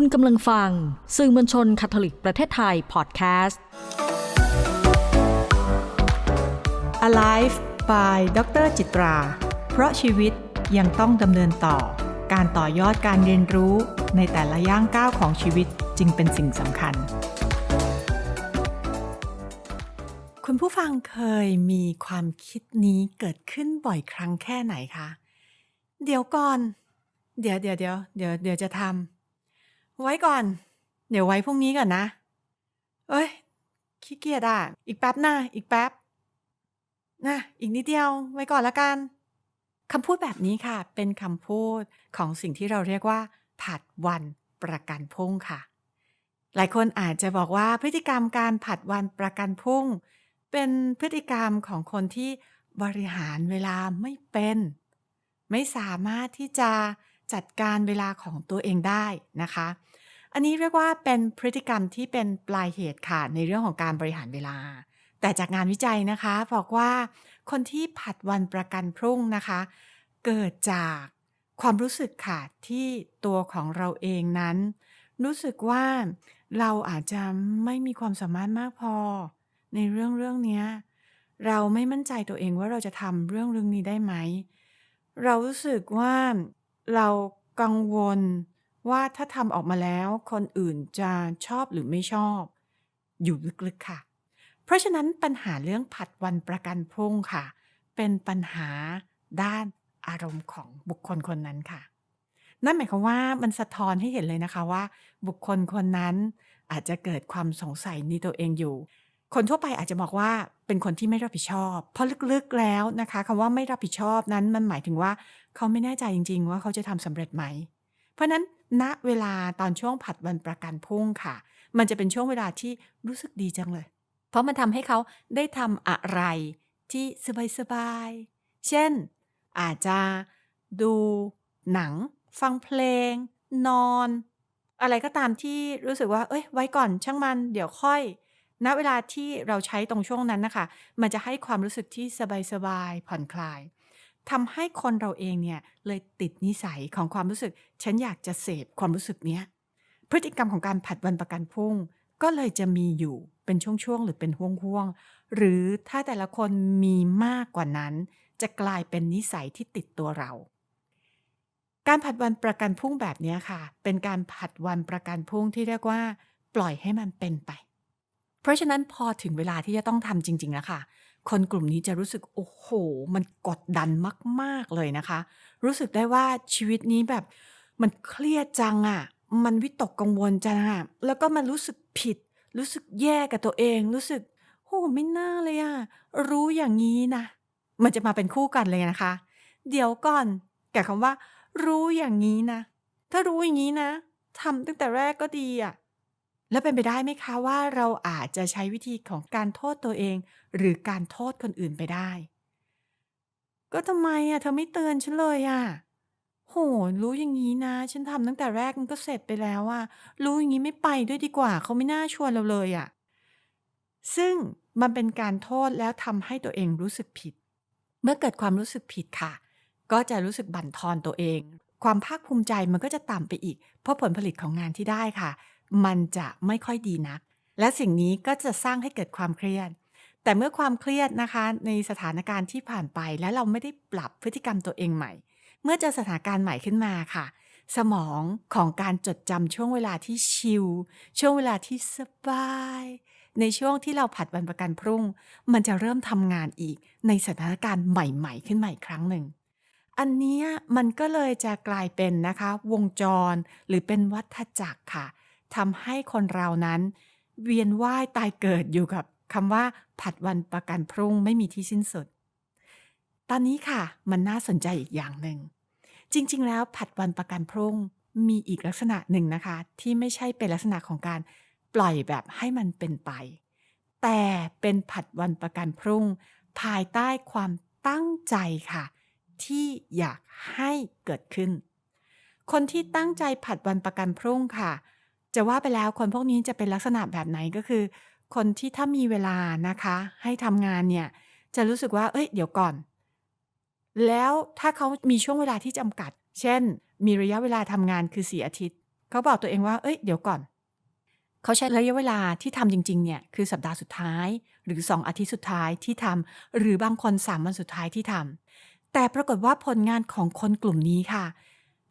คุณกำลังฟัง สื่อมวลชนคาทอลิกประเทศไทยพอดแคสต์ Alive by ดรจิตรา เพราะชีวิตยังต้องดำเนินต่อ การต่อยอดการเรียนรู้ในแต่ละย่างก้าวของชีวิตจึงเป็นสิ่งสำคัญ คุณผู้ฟังเคยมีความคิดนี้เกิดขึ้นบ่อยครั้งแค่ไหนคะ เดี๋ยวก่อน เดี๋ยวเดี๋ยวเดี๋ยวเดี๋ยวเดี๋ยวจะทำ ไว้ก่อน เดี๋ยวไว้พรุ่งนี้ก่อนนะ เอ้ย ขี้เกียจอะ อีกแป๊บหนะอีกแป๊บนะอีกนิดเดียวไว้ก่อนละกันคำพูดแบบนี้ค่ะ เป็นคำพูดของสิ่งที่เราเรียกว่า ผัดวันประกันพรุ่งค่ะ หลายคนอาจจะบอกว่าพฤติกรรมการผัดวันประกันพรุ่ง เป็นพฤติกรรมของคนที่บริหารเวลาไม่เป็น ไม่สามารถที่จะจัดการเวลาของตัวเองได้นะคะ อันนี้เรียกว่าเป็นพฤติกรรมที่เป็นปลายเหตุค่ะ ในเรื่องของการบริหารเวลา แต่จากงานวิจัยนะคะ บอกว่าคนที่ผัดวันประกันพรุ่งนะคะ เกิดจากความรู้สึกค่ะที่ตัวของเราเองนั้น รู้สึกว่าเราอาจจะไม่มีความสามารถมากพอ ในเรื่องเรื่องนี้เราไม่มั่นใจตัวเองว่าเราจะทำเรื่องเรื่องนี้ได้ไหม เรารู้สึกว่าเรากังวล ว่าถ้าทำออกมาแล้วคนอื่นจะชอบหรือไม่ชอบ อยู่ลึกๆค่ะ เพราะฉะนั้นปัญหาเรื่องผัดวันประกันพรุ่งค่ะ เป็นปัญหาด้านอารมณ์ของบุคคลคนนั้นค่ะ นั่นหมายความว่ามันสะท้อนให้เห็นเลยนะคะว่า บุคคลคนนั้นอาจจะเกิดความสงสัยในตัวเองอยู่ คนทั่วไปอาจจะบอกว่าเป็นคนที่ไม่รับผิดชอบ เพราะลึกๆแล้วนะคะคำว่าไม่รับผิดชอบนั้นมันหมายถึงว่า เขาไม่แน่ใจจริง ๆ ว่าเขาจะทำสำเร็จไหม เพราะฉะนั้น ณเวลาตอนช่วงผัดวันประกันพรุ่งค่ะ มันจะเป็นช่วงเวลาที่รู้สึกดีจังเลย เพราะมันทำให้เขาได้ทำอะไรที่สบายๆ เช่น อาจจะดูหนัง ฟังเพลง นอน อะไรก็ตามที่รู้สึกว่า เอ้ย ไว้ก่อนช่างมัน เดี๋ยวค่อยณเวลาที่เราใช้ตรงช่วงนั้นนะคะ มันจะให้ความรู้สึกที่สบายๆผ่อนคลาย ทำให้คนเราเองเนี่ยเลยติดนิสัยของความรู้สึก ฉันอยากจะเสพความรู้สึกเนี้ยพฤติกรรมของการผัดวันประกันพรุ่ง ก็เลยจะมีอยู่เป็นช่วงๆหรือเป็นห่วงๆหรือถ้าแต่ละคนมีมากกว่านั้น จะกลายเป็นนิสัยที่ติดตัวเรา การผัดวันประกันพรุ่งแบบเนี้ยค่ะ เป็นการผัดวันประกันพรุ่งที่เรียกว่า ปล่อยให้มันเป็นไป เพราะฉะนั้นพอถึงเวลาที่จะต้องทำจริงๆแล้วค่ะ คนกลุ่มนี้จะรู้สึก โอ้โฮ มันกดดันมาก ๆ เลยนะคะ รู้สึกได้ว่าชีวิตนี้แบบมันเครียดจังอะ มันวิตกกังวลจังอะ แล้วก็มันรู้สึกผิด รู้สึกแย่กับตัวเอง รู้สึก โอ้โฮ ไม่น่าเลยอะ รู้อย่างงี้นะ มันจะมาเป็นคู่กันเลยนะคะ เดี๋ยวก่อน กับคำว่า รู้อย่างงี้นะ ถ้ารู้อย่างงี้นะ ทำตั้งแต่แรกก็ดีอะ แล้วเป็นไปได้ไหมคะว่าเราอาจจะใช้วิธีของการโทษตัวเอง หรือการโทษคนอื่นไปได้ ก็ทำไมอะเธอไม่เตือนฉันเลยอะโอ้โฮรู้อย่างงี้นะ ฉันทำตั้งแต่แรกมันก็เสร็จไปแล้วอะ รู้อย่างงี้ไม่ไปด้วยดีกว่า เขาไม่น่าชวนเราเลยอะ ซึ่งมันเป็นการโทษแล้วทำให้ตัวเองรู้สึกผิด เมื่อเกิดความรู้สึกผิดค่ะ ก็จะรู้สึกบั่นทอนตัวเอง ความภาคภูมิใจมันก็จะต่ำไปอีก เพราะผลผลิตของงานที่ได้ค่ะ มันจะไม่ค่อยดีนัก และสิ่งนี้ก็จะสร้างให้เกิดความเครียด แต่เมื่อความเครียดนะคะ ในสถานการณ์ที่ผ่านไปแล้วเราไม่ได้ปรับพฤติกรรมตัวเองใหม่ เมื่อเจอสถานการณ์ใหม่ขึ้นมาค่ะ สมองของการจดจำช่วงเวลาที่ชิลช่วงเวลาที่สบาย ในช่วงที่เราผัดวันประกันพรุ่ง มันจะเริ่มทำงานอีกในสถานการณ์ใหม่ ๆ ขึ้นมาอีกครั้งหนึ่งอันนี้มันก็เลยจะกลายเป็นนะคะ วงจรหรือเป็นวัฏจักรค่ะ ทำให้คนเรานั้น เวียนว่ายตายเกิดอยู่กับคำว่า ผัดวันประกันพรุ่งไม่มีที่สิ้นสุด ตอนนี้ค่ะ มันน่าสนใจอีกอย่างหนึ่ง จริง ๆ แล้วผัดวันประกันพรุ่งมีอีกลักษณะหนึ่งนะคะ ที่ไม่ใช่เป็นลักษณะของการปล่อยแบบให้มันเป็นไป แต่เป็นผัดวันประกันพรุ่ง ภายใต้ความตั้งใจค่ะ ที่อยากให้เกิดขึ้น คนที่ตั้งใจผัดวันประกันพรุ่งค่ะ จะว่าไปแล้วคนพวกนี้จะเป็นลักษณะแบบไหนก็คือ คนที่ถ้ามีเวลานะคะ ให้ทำงานเนี่ย จะรู้สึกว่าเฮ้ย เดี๋ยวก่อน แล้วถ้าเขามีช่วงเวลาที่จำกัด เช่น มีระยะเวลาทำงานคือ4อาทิตย์ เขาบอกตัวเองว่า เอ้ย เดี๋ยวก่อน เขาใช้ระยะเวลาที่ทำจริง ๆ เนี่ย คือสัปดาห์สุดท้าย หรือ2อาทิตย์สุดท้ายที่ทำหรือบางคน3วันสุดท้ายที่ทำแต่ปรากฏว่าผลงานของคนกลุ่มนี้ค่ะ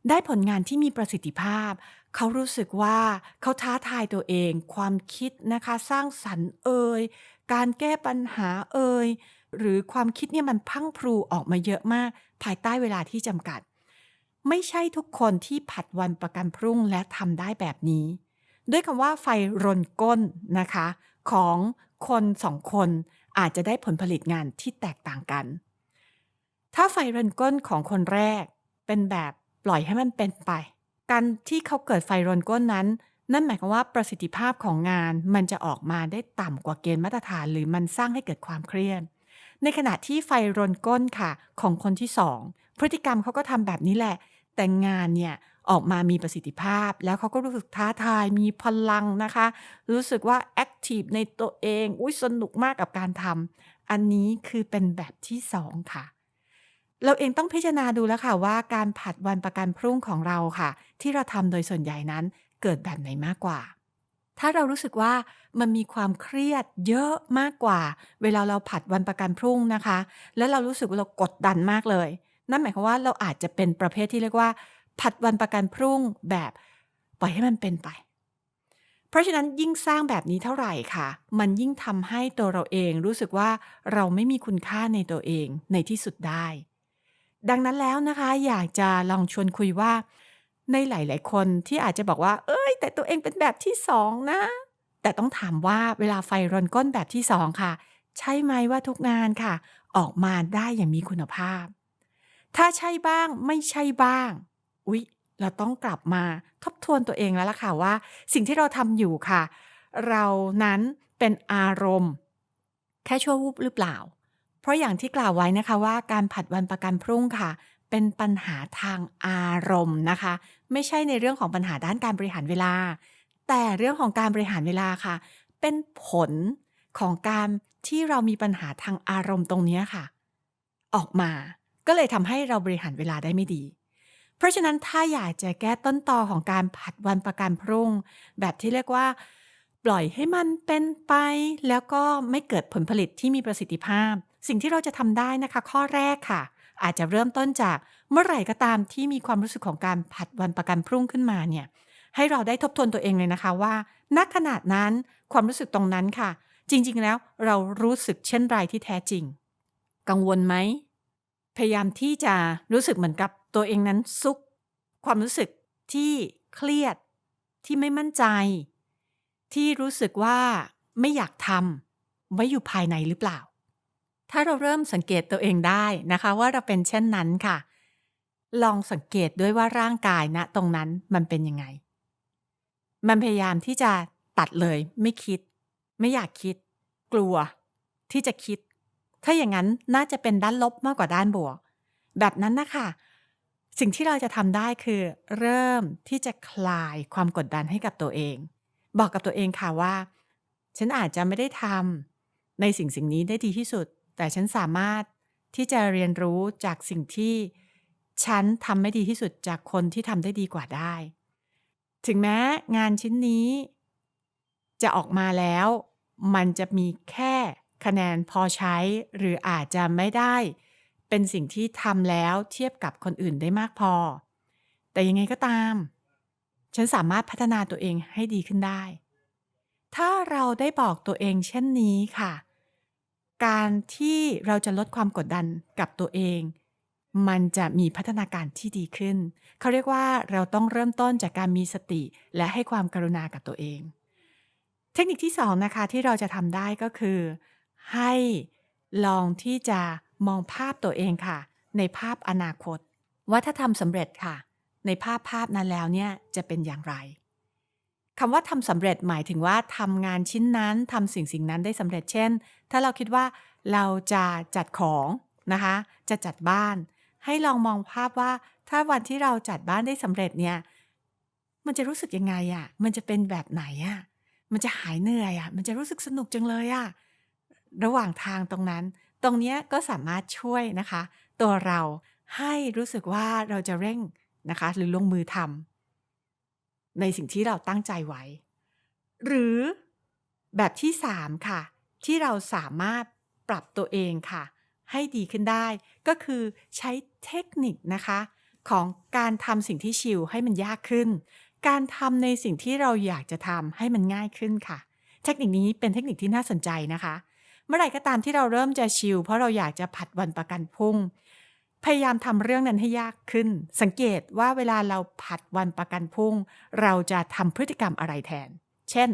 ได้ผลงานที่มีประสิทธิภาพ เขารู้สึกว่าเขาท้าทายตัวเอง ความคิดนะคะ สร้างสรรค์เอ่ย การแก้ปัญหาเอ่ย หรือความคิดเนี่ยมันพังพรูออกมาเยอะมาก ภายใต้เวลาที่จำกัด ไม่ใช่ทุกคนที่ผัดวันประกันพรุ่งและทำได้แบบนี้ ด้วยคำว่าไฟรนก้นนะคะ ของคนสองคนอาจจะได้ผลผลิตงานที่แตกต่างกัน ถ้าไฟรนก้นของคนแรกเป็นแบบ ล่อยให้มันเป็นไป การที่เขาเกิดไฟรนก้นนั้น นั่นหมายความว่าประสิทธิภาพของงานมันจะออกมาได้ต่ำกว่าเกณฑ์มาตรฐาน หรือมันสร้างให้เกิดความเครียดในขณะที่ไฟรนก้นค่ะ ของคนที่สองพฤติกรรมเขาก็ทำแบบนี้แหละ แต่งานเนี่ยออกมามีประสิทธิภาพ แล้วเขาก็รู้สึกท้าทายมีพลังนะคะ รู้สึกว่าแอคทีฟในตัวเอง อุ้ยสนุกมากกับการทำอันนี้คือเป็นแบบที่สองค่ะ เราเองต้องพิจารณาดูแล้วค่ะว่า การผัดวันประกันพรุ่งของเราค่ะ ที่เราทำโดยส่วนใหญ่นั้นเกิดแบบไหนมากกว่า ถ้าเรารู้สึกว่ามันมีความเครียดเยอะมากกว่า เวลาเราผัดวันประกันพรุ่งนะคะ แล้วเรารู้สึกว่าเรากดดันมากเลย นั่นหมายความว่าเราอาจจะเป็นประเภทที่เรียกว่า ผัดวันประกันพรุ่งแบบปล่อยให้มันเป็นไปเพราะฉะนั้นยิ่งสร้างแบบนี้เท่าไหร่ค่ะ มันยิ่งทำให้ตัวเราเองรู้สึกว่าเราไม่มีคุณค่าในตัวเองในที่สุดได้ ดังนั้นแล้วนะคะ อยากจะลองชวนคุยว่า ในหลาย ๆ คนที่อาจจะบอกว่า เอ้ย แต่ตัวเองเป็นแบบที่สองนะ แต่ต้องถามว่าเวลาไฟรนก้นแบบที่สองค่ะ ใช่ไหมว่าทุกงานค่ะ ออกมาได้อย่างมีคุณภาพ ถ้าใช่บ้างไม่ใช่บ้าง อุ๊ย เราต้องกลับมาทบทวนตัวเองแล้วล่ะค่ะว่า สิ่งที่เราทำอยู่ค่ะ เรานั้นเป็นอารมณ์ แค่ชั่ววูบหรือเปล่า ราะอย่างที่กล่าวไว้นะคะว่าการผัดวันประกันพรุ่งค่ะ เป็นปัญหาทางอารมณ์นะคะ ไม่ใช่ในเรื่องของปัญหาด้านการบริหารเวลา แต่เรื่องของการบริหารเวลาค่ะ เป็นผลของการที่เรามีปัญหาทางอารมณ์ตรงนี้ค่ะ ออกมาก็เลยทำให้เราบริหารเวลาได้ไม่ดี เพราะฉะนั้นถ้าอยากจะแก้ต้นตอของการผัดวันประกันพรุ่ง แบบที่เรียกว่า ปล่อยให้มันเป็นไป แล้วก็ไม่เกิดผลผลิตที่มีประสิทธิภาพ สิ่งที่เราจะทำได้นะคะ ข้อแรกค่ะ อาจจะเริ่มต้นจากเมื่อไหร่ก็ตามที่มีความรู้สึกของการผัดวันประกันพรุ่งขึ้นมาเนี่ย ให้เราได้ทบทวนตัวเองเลยนะคะว่า ณขนาดนั้นความรู้สึกตรงนั้นค่ะ จริง ๆ แล้วเรารู้สึกเช่นไรที่แท้จริง กังวลไหมพยายามที่จะรู้สึกเหมือนกับตัวเองนั้นซุก ความรู้สึกที่เครียดที่ไม่มั่นใจ ที่รู้สึกว่าไม่อยากทำไว้อยู่ภายในหรือเปล่า ถ้าเราเริ่มสังเกตตัวเองได้นะคะ ว่าเราเป็นเช่นนั้นค่ะ ลองสังเกตด้วยว่าร่างกายณตรงนั้นมันเป็นยังไง มันพยายามที่จะตัดเลย ไม่คิด ไม่อยากคิด กลัว ที่จะคิด ถ้าอย่างนั้นน่าจะเป็นด้านลบมากกว่าด้านบวก แบบนั้นนะคะสิ่งที่เราจะทำได้คือ เริ่มที่จะคลายความกดดันให้กับตัวเอง บอกกับตัวเองค่ะว่า ฉันอาจจะไม่ได้ทำในสิ่งสิ่งนี้ได้ดีที่สุด แต่ฉันสามารถที่จะเรียนรู้จากสิ่งที่ฉันทำไม่ดีที่สุดจากคนที่ทำได้ดีกว่าได้ ถึงแม้งานชิ้นนี้ จะออกมาแล้ว มันจะมีแค่คะแนนพอใช้ หรืออาจจะไม่ได้ เป็นสิ่งที่ทำแล้วเทียบกับคนอื่นได้มากพอ แต่ยังไงก็ตาม ฉันสามารถพัฒนาตัวเองให้ดีขึ้นได้ ถ้าเราได้บอกตัวเองเช่นนี้ค่ะ การที่เราจะลดความกดดันกับตัวเอง มันจะมีพัฒนาการที่ดีขึ้น เขาเรียกว่าเราต้องเริ่มต้นจากการมีสติ และให้ความกรุณากับตัวเอง เทคนิคที่สองนะคะที่เราจะทำได้ก็คือ ให้ลองที่จะมองภาพตัวเองค่ะ ในภาพอนาคต ว่าถ้าทำสำเร็จค่ะ ในภาพภาพนั้นแล้วเนี่ยจะเป็นอย่างไร คำว่าทำสำเร็จหมายถึงว่าทำงานชิ้นนั้นทำสิ่งสิ่งนั้นได้สำเร็จเช่น ถ้าเราคิดว่าเราจะจัดของนะคะ จะจัดบ้าน ให้ลองมองภาพว่า ถ้าวันที่เราจัดบ้านได้สำเร็จเนี่ย มันจะรู้สึกยังไงอะ่ะ มันจะเป็นแบบไหนอะ่ะ มันจะหายเหนื่อยอะ่ะ มันจะรู้สึกสนุกจังเลยอะ่ะ ระหว่างทางตรงนั้น ตรงเนี้ยก็สามารถช่วยนะคะ ตัวเราให้รู้สึกว่าเราจะเร่งนะคะ หรือลงมือทำ ในสิ่งที่เราตั้งใจไว้ หรือแบบที่ 3 ค่ะ ที่เราสามารถปรับตัวเองค่ะ ให้ดีขึ้นได้ ก็คือใช้เทคนิคนะคะ ของการทำสิ่งที่ชิลให้มันยากขึ้น การทำในสิ่งที่เราอยากจะทำให้มันง่ายขึ้นค่ะ เทคนิคนี้เป็นเทคนิคที่น่าสนใจนะคะ เมื่อไหร่ก็ตามที่เราเริ่มจะชิลเพราะเราอยากจะผัดวันประกันพรุ่ง พยายามทำเรื่องนั้นให้ยากขึ้น สังเกตว่าเวลาเราผัดวันประกันพรุ่ง เราจะทำพฤติกรรมอะไรแทน เช่น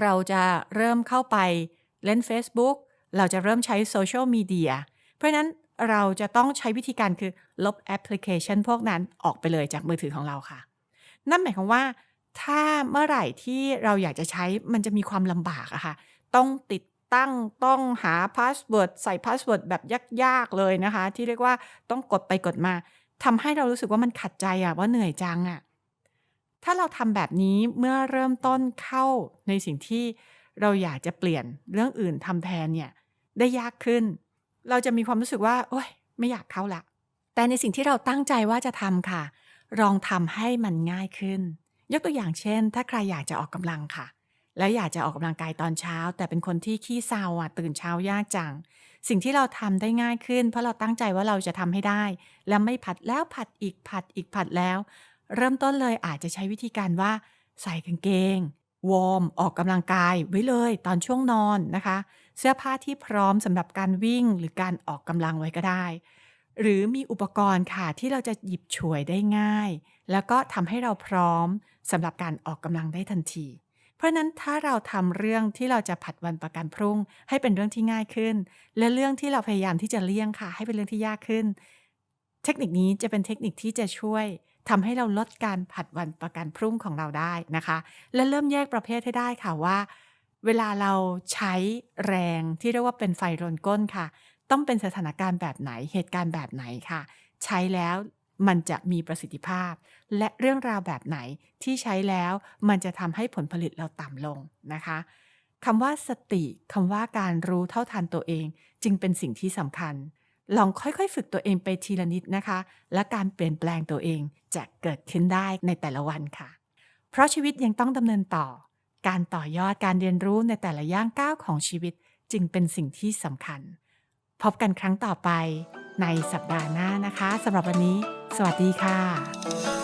เราจะเริ่มเข้าไปเล่น Facebook เราจะเริ่มใช้โซเชียลมีเดีย เพราะฉะนั้นเราจะต้องใช้วิธีการคือลบแอปพลิเคชันพวกนั้นออกไปเลยจากมือถือของเราค่ะ นั่นหมายความว่า ถ้าเมื่อไหร่ที่เราอยากจะใช้มันจะมีความลำบากอะค่ะ ต้องติด ตั้งต้องหาพาสเวิร์ดใส่พาสเวิร์ดแบบยากๆเลยนะคะ ที่เรียกว่าต้องกดไปกดมาทำให้เรารู้สึกว่ามันขัดใจอะว่าเหนื่อยจังอะถ้าเราทำแบบนี้เมื่อเริ่มต้นเข้าในสิ่งที่เราอยากจะเปลี่ยนเรื่องอื่นทำแทนเนี่ยได้ยากขึ้น เราจะมีความรู้สึกว่าโอ๊ยไม่อยากเข้าละแต่ในสิ่งที่เราตั้งใจว่าจะทำค่ะลองทำให้มันง่ายขึ้น ยกตัวอย่างเช่น ถ้าใครอยากจะออกกำลังค่ะ แล้วอยากจะออกกำลังกายตอนเช้า แต่เป็นคนที่ขี้เศร้าอะ ตื่นเช้ายากจัง สิ่งที่เราทำได้ง่ายขึ้น เพราะเราตั้งใจว่าเราจะทำให้ได้ แล้วไม่ผัดแล้วผัดอีกผัดอีกผัดแล้ว เริ่มต้นเลยอาจจะใช้วิธีการว่า ใส่กางเกงวอร์มออกกำลังกายไว้เลยตอนช่วงนอนนะคะ เสื้อผ้าที่พร้อมสำหรับการวิ่งหรือการออกกำลังไว้ก็ได้ หรือมีอุปกรณ์ค่ะที่เราจะหยิบฉวยได้ง่าย แล้วก็ทำให้เราพร้อมสำหรับการออกกำลังได้ทันที เพราะนั้นถ้าเราทำเรื่องที่เราจะผัดวันประกันพรุ่ง ให้เป็นเรื่องที่ง่ายขึ้น และเรื่องที่เราพยายามที่จะเลี่ยงค่ะ ให้เป็นเรื่องที่ยากขึ้น เทคนิคนี้จะเป็นเทคนิคที่จะช่วยทำให้เราลดการผัดวันประกันพรุ่งของเราได้นะคะ และเริ่มแยกประเภทให้ได้ค่ะว่า เวลาเราใช้แรงที่เรียกว่าเป็นไฟรนก้นค่ะ ต้องเป็นสถานการณ์แบบไหนเหตุการณ์แบบไหนค่ะ ใช้แล้ว มันจะมีประสิทธิภาพ และเรื่องราวแบบไหนที่ใช้แล้วมันจะทำให้ผลผลิตเราต่ำลงนะคะคำว่าสติคำว่าการรู้เท่าทันตัวเอง จึงเป็นสิ่งที่สำคัญ ลองค่อยๆ ฝึกตัวเองไปทีละนิดนะคะ และการเปลี่ยนแปลงตัวเองจะเกิดขึ้นได้ในแต่ละวันค่ะ เพราะชีวิตยังต้องดำเนินต่อ การต่อยอดการเรียนรู้ในแต่ละย่างก้าวของชีวิต จึงเป็นสิ่งที่สำคัญ พบกันครั้งต่อไป ในสัปดาห์หน้านะคะสำหรับวันนี้ สวัสดีค่ะ